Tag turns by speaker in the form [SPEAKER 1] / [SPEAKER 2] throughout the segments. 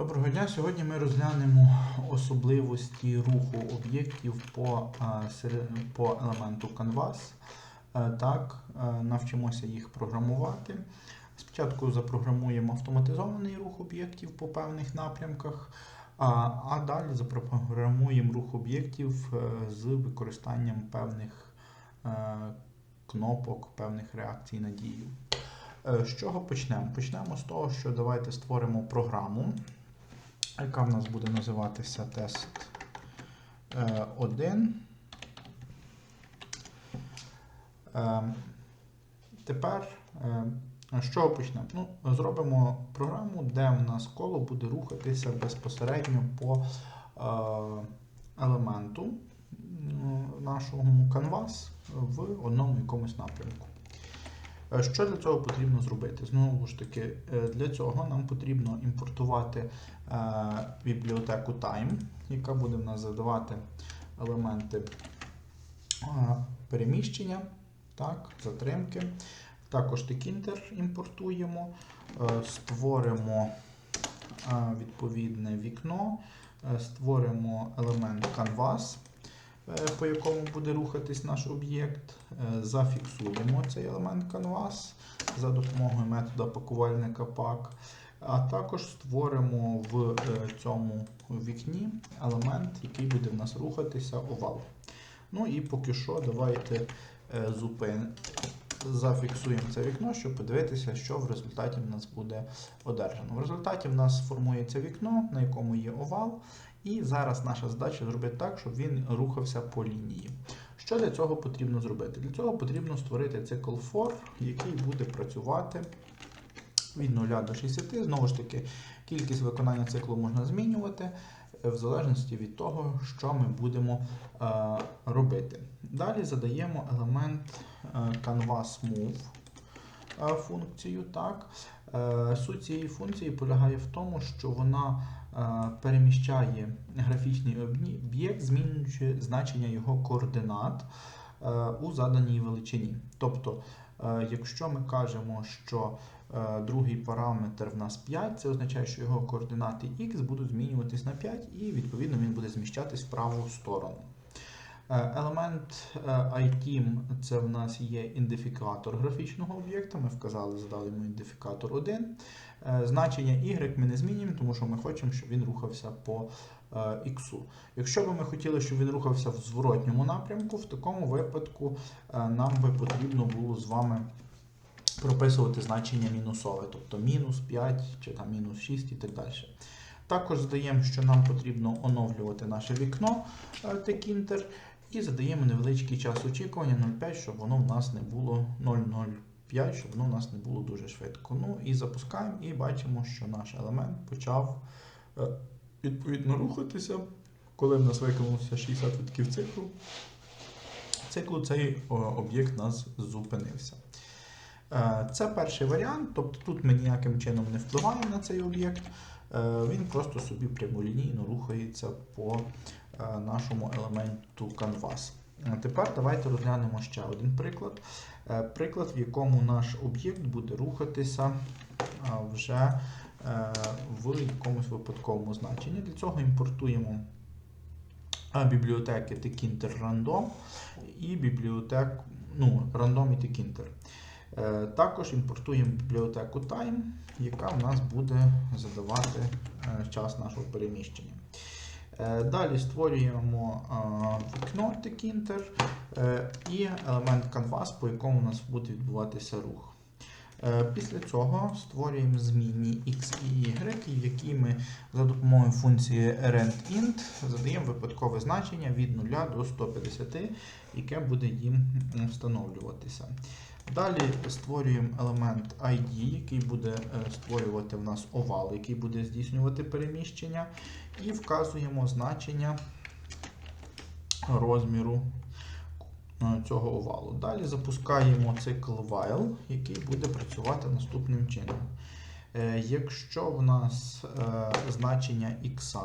[SPEAKER 1] Доброго дня. Сьогодні ми розглянемо особливості руху об'єктів по, по елементу Canvas. Е, Так, е, навчимося їх програмувати. Спочатку запрограмуємо автоматизований рух об'єктів по певних напрямках, а, далі запрограмуємо рух об'єктів е, з використанням певних кнопок, певних реакцій на дію. З чого почнемо? Почнемо з того, що давайте створимо програму, яка в нас буде називатися тест 1. Тепер е, з чого почнемо? Ну, зробимо програму, де в нас коло буде рухатися безпосередньо по е, елементу нашого Canvas в одному якомусь напрямку. Е, Що для цього потрібно зробити? Знову ж таки, е, для цього нам потрібно імпортувати е, бібліотеку Time, яка буде в нас задавати елементи переміщення, так, затримки. Також текінтер імпортуємо, створимо відповідне вікно, створимо елемент Canvas, по якому буде рухатись наш об'єкт. Е, Зафіксуємо цей елемент Canvas за допомогою метода пакувальника pack. А також створимо в е, цьому вікні елемент, який буде в нас рухатися овал. Ну і поки що давайте е, зупин... зафіксуємо це вікно, щоб подивитися, що в результаті в нас буде одержано. В результаті в нас формується вікно, на якому є овал. І зараз наша задача зробити так, щоб він рухався по лінії. Що для цього потрібно зробити? Для цього потрібно створити цикл for, який буде працювати від 0 до 60. Знову ж таки, кількість виконання циклу можна змінювати е, в залежності від того, що ми будемо е, робити. Далі задаємо елемент е, Canvas Move е, функцію. Так. Суть цієї функції полягає в тому, що вона переміщає графічний об'єкт, змінюючи значення його координат е, у заданій величині. Тобто, е, якщо ми кажемо, що е, другий параметр в нас 5, це означає, що його координати x будуть змінюватись на 5, і відповідно він буде зміщатись в праву сторону. Е, Елемент е, iTeam це в нас є ідентифікатор графічного об'єкта. Ми вказали, задали йому ідентифікатор 1. Е, Значення y ми не змінюємо, тому що ми хочемо, щоб він рухався по е, x. Якщо б ми хотіли, щоб він рухався в зворотньому напрямку, в такому випадку е, нам би потрібно було з вами прописувати значення мінусове, тобто мінус 5 чи там мінус 6 і так далі. Також задаємо, що нам потрібно оновлювати наше вікно Текінтер, і задаємо невеличкий час очікування 0,5, щоб воно в нас не було 0,05, щоб воно в нас не було дуже швидко. Ну і запускаємо, і бачимо, що наш елемент почав е, відповідно рухатися. Коли в нас виконалося 60% циклу, циклу цей об'єкт у нас зупинився. Е, Це перший варіант, тобто тут ми ніяким чином не впливаємо на цей об'єкт, е, він просто собі прямолінійно рухається по нашому елементу Canvas. Тепер давайте розглянемо ще один приклад. Е, Приклад, в якому наш об'єкт буде рухатися вже е, в якомусь випадковому значенні. Для цього імпортуємо е, бібліотеки Tkinter Random і бібліотеку ну, Random і Tkinter. Е, Також імпортуємо бібліотеку Time, яка в нас буде задавати час нашого переміщення. Е, Далі створюємо е, вікно Tkinter е, і елемент Canvas, по якому у нас буде відбуватися рух. Е, Після цього створюємо змінні x і y, які ми за допомогою функції rentInt задаємо випадкове значення від 0 до 150, яке буде їм встановлюватися. Далі створюємо елемент ID, який буде е, створювати в нас овал, який буде здійснювати переміщення, і вказуємо значення розміру е, цього овалу. Далі запускаємо цикл while, який буде працювати наступним чином. Е, Якщо в нас значення x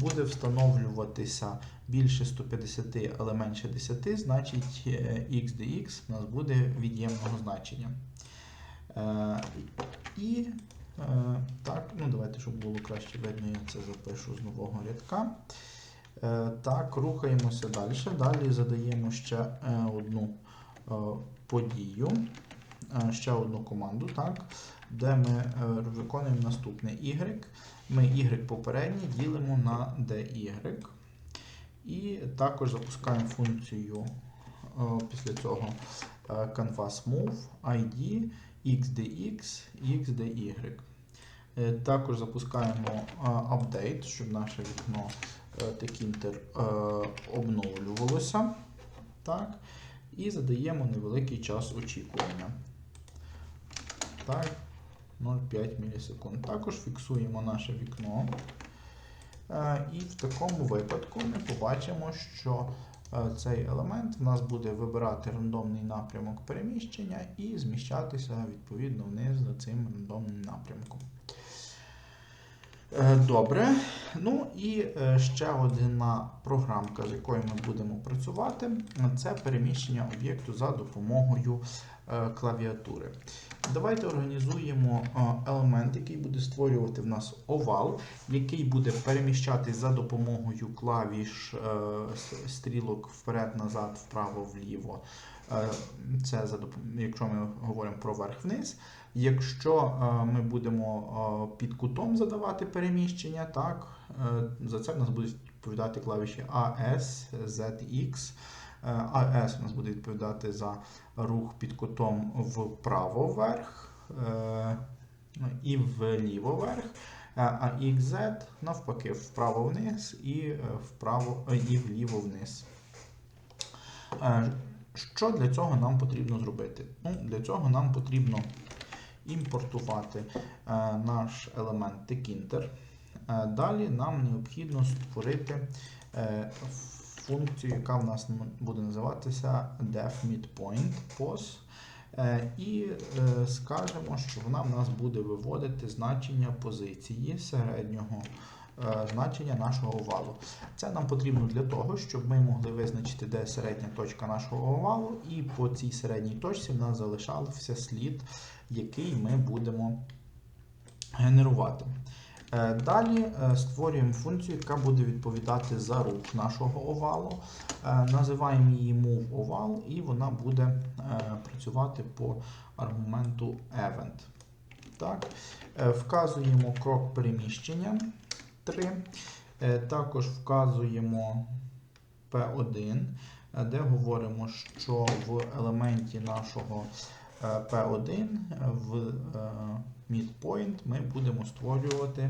[SPEAKER 1] буде встановлюватися більше 150, але менше 10, значить е, x dx у нас буде від'ємного значення. Е, І Е, так, ну давайте, щоб було краще видно, я це запишу з нового рядка. Е, так, рухаємося далі. Далі задаємо ще е, одну е, подію, е, ще одну команду, так, де ми е, виконуємо наступне y. Ми y попередній ділимо на dy. І також запускаємо функцію е, після цього е, canvas move id xdx xdy. Е, Також запускаємо е, апдейт, щоб наше вікно е, е, обновлювалося. Так. І задаємо невеликий час очікування. Так, 0,5 мілісекунд. Також фіксуємо наше вікно. Е, І в такому випадку ми побачимо, що е, цей елемент в нас буде вибирати рандомний напрямок переміщення і зміщатися відповідно вниз за цим рандомним напрямком. Е, Добре. Ну і ще одна програмка, з якою ми будемо працювати, це переміщення об'єкту за допомогою клавіатури. Давайте організуємо е, елемент, який буде створювати в нас овал, який буде переміщатись за допомогою клавіш е, стрілок вперед-назад, вправо-вліво. Е, Це якщо ми говоримо про верх-вниз. Якщо е, ми будемо е, під кутом задавати переміщення, так, е, за це в нас будуть відповідати клавіші AS, ZX. Е, AS у нас буде відповідати за рух під кутом вправо вверх е, і вліво вверх. Е, А XZ навпаки вправо вниз і е, вправо е, і вліво вниз. Е, Що для цього нам потрібно зробити? Ну, для цього нам потрібно імпортувати е, наш елемент tkinter. Е, Далі нам необхідно створити е, функцію, яка в нас буде називатися defMidPoint pos. Е, І е, скажемо, що вона в нас буде виводити значення позиції середнього е, значення нашого овалу. Це нам потрібно для того, щоб ми могли визначити, де середня точка нашого овалу, і по цій середній точці в нас залишався слід, який ми будемо генерувати. Е, Далі е, створюємо функцію, яка буде відповідати за рух нашого овалу. Е, Називаємо її moveOval, і вона буде працювати по аргументу event. Так. Вказуємо крок переміщення 3. Е, Також вказуємо P1, е, де говоримо, що в елементі нашого P1 е, в е, midpoint ми будемо створювати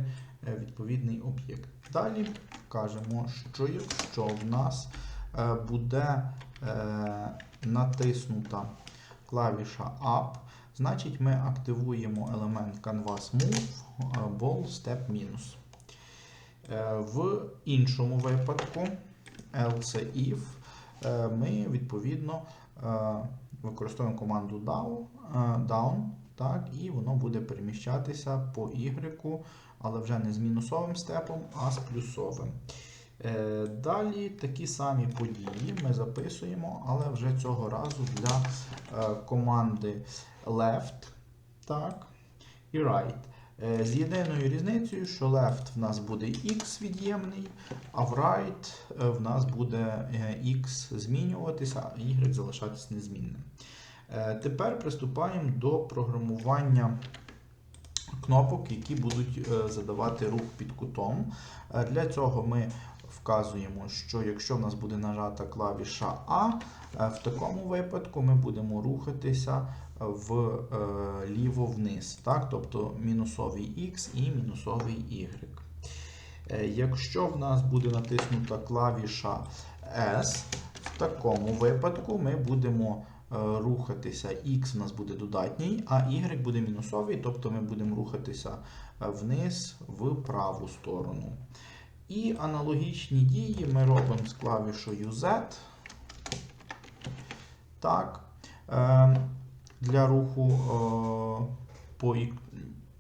[SPEAKER 1] е, відповідний об'єкт. Далі кажемо, що якщо в нас е, буде е, натиснута клавіша Up, значить ми активуємо елемент Canvas Move е, Ball Step. Е, В іншому випадку, else if, е, ми відповідно е, використовуємо команду down, е, так, і воно буде переміщатися по Y, але вже не з мінусовим степом, а з плюсовим. Е, Далі такі самі події ми записуємо, але вже цього разу для е, команди left так, і right. Е, З єдиною різницею, що left в нас буде x від'ємний, а в right е, в нас буде е, x змінюватися, а y залишатись незмінним. Тепер приступаємо до програмування кнопок, які будуть задавати рух під кутом. Для цього ми вказуємо, що якщо в нас буде нажата клавіша А, в такому випадку ми будемо рухатися в е, ліво вниз, так? тобто мінусовий X і мінусовий Y. Е, Якщо в нас буде натиснута клавіша S, в такому випадку ми будемо е, рухатися, X в нас буде додатній, а Y буде мінусовий, тобто ми будемо рухатися вниз в праву сторону. І аналогічні дії ми робимо з клавішою Z. Так. Для руху е, по,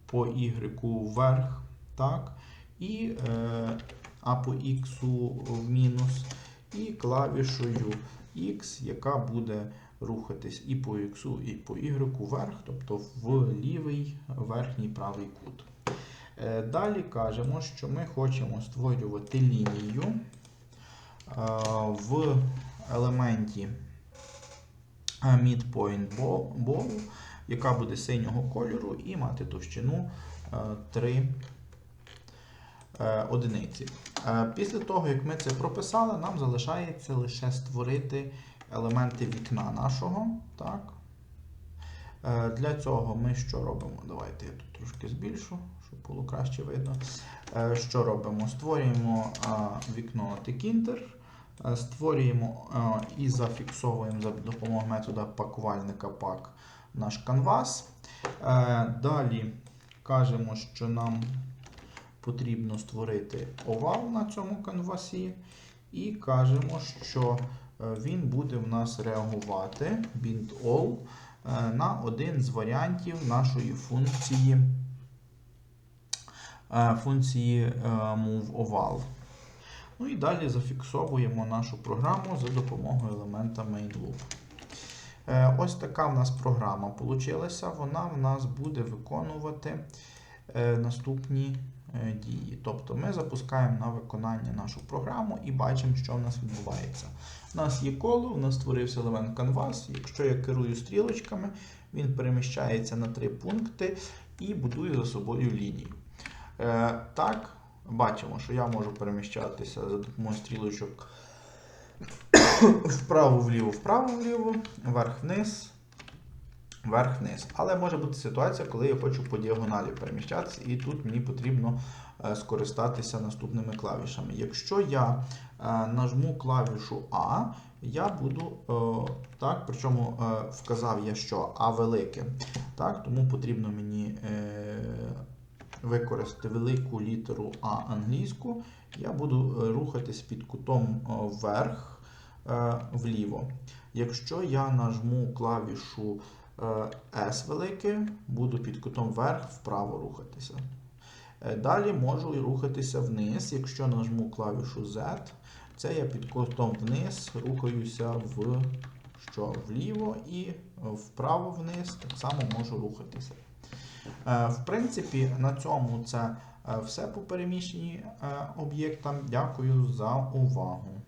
[SPEAKER 1] по Y вверх. Так. І, е, а по X в мінус. І клавішою X, яка буде рухатись і по X, і по Y вверх, тобто в лівий верхній правий кут. Е, Далі кажемо, що ми хочемо створювати лінію в елементі midpoint ball, яка буде синього кольору і мати товщину 3 одиниці. Е, Після того, як ми це прописали, нам залишається лише створити елементи вікна нашого. Так. Е, Для цього ми що робимо? Давайте я тут трошки збільшу, щоб було краще видно. Е, Що робимо? Створюємо е, вікно е, створюємо е, і зафіксовуємо за допомогою метода пакувальника пак наш канвас. Е, Далі кажемо, що нам потрібно створити овал на цьому канвасі, і кажемо, що е, він буде в нас реагувати bind all е, на один з варіантів нашої функції е, функції е, moveOval. Ну і далі зафіксовуємо нашу програму за допомогою елемента main.loop. Е, Ось така в нас програма вийшла. Вона в нас буде виконувати е, наступні е, дії. Тобто ми запускаємо на виконання нашу програму і бачимо, що в нас відбувається. У нас є коло, у нас створився елемент Canvas. Якщо я керую стрілочками, він переміщається на три пункти і будує за собою лінію. Так, бачимо, що я можу переміщатися за допомогою стрілочок вправо-вліво, вправо-вліво, вверх-вниз, вверх-вниз. Але може бути ситуація, коли я хочу по діагоналі переміщатися, і тут мені потрібно е, скористатися наступними клавішами. Якщо я е, нажму клавішу А, я буду е, так, причому вказав я, що А велике. Так, тому потрібно мені використати велику літеру А англійську. Я буду е, рухатись під кутом е, вверх е, вліво. Якщо я нажму клавішу S велике, буду під кутом вверх вправо рухатися. Далі можу і рухатися вниз. Якщо нажму клавішу Z, це я під кутом вниз рухаюся в що, вліво і вправо вниз, так само можу рухатися. Е, В принципі, на цьому це е, все по переміщенні е, об'єктам. Дякую за увагу.